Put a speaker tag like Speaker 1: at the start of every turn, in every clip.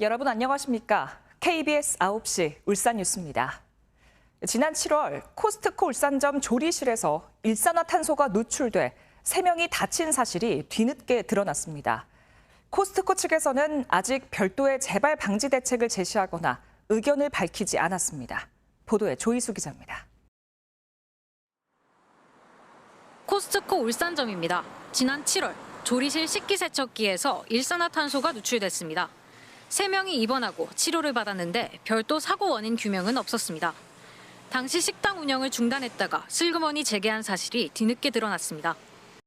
Speaker 1: 여러분 안녕하십니까? KBS 9시 울산 뉴스입니다. 지난 7월 코스트코 울산점 조리실에서 일산화탄소가 누출돼 3명이 다친 사실이 뒤늦게 드러났습니다. 코스트코 측에서는 아직 별도의 재발 방지 대책을 제시하거나 의견을 밝히지 않았습니다. 보도에 조이수 기자입니다.
Speaker 2: 코스트코 울산점입니다. 지난 7월 조리실 식기세척기에서 일산화탄소가 누출됐습니다. 3명이 입원하고 치료를 받았는데 별도 사고 원인 규명은 없었습니다. 당시 식당 운영을 중단했다가 슬그머니 재개한 사실이 뒤늦게 드러났습니다.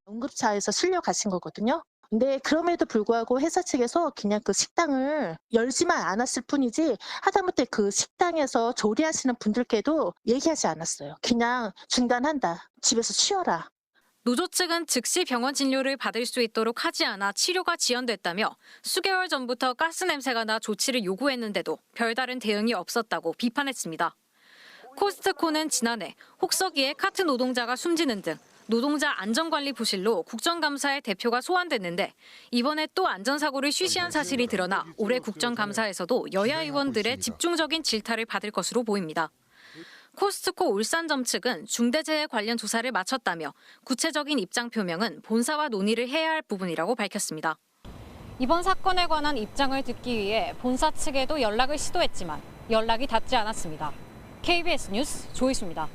Speaker 3: 응급차에서 실려 가신 거거든요. 근데 그럼에도 불구하고 회사 측에서 그냥 그 식당을 열지만 않았을 뿐이지 하다못해 그 식당에서 조리하시는 분들께도 얘기하지 않았어요. 그냥 중단한다. 집에서 쉬어라.
Speaker 2: 노조 측은 즉시 병원 진료를 받을 수 있도록 하지 않아 치료가 지연됐다며 수개월 전부터 가스 냄새가 나 조치를 요구했는데도 별다른 대응이 없었다고 비판했습니다. 코스트코는 지난해 혹서기에 카트 노동자가 숨지는 등 노동자 안전관리 부실로 국정감사의 대표가 소환됐는데 이번에 또 안전사고를 쉬쉬한 사실이 드러나 올해 국정감사에서도 여야 의원들의 집중적인 질타를 받을 것으로 보입니다. 코스트코 울산점 측은 중대재해 관련 조사를 마쳤다며 구체적인 입장 표명은 본사와 논의를 해야 할 부분이라고 밝혔습니다. 이번 사건에 관한 입장을 듣기 위해 본사 측에도 연락을 시도했지만 연락이 닿지 않았습니다. KBS 뉴스 조이수입니다.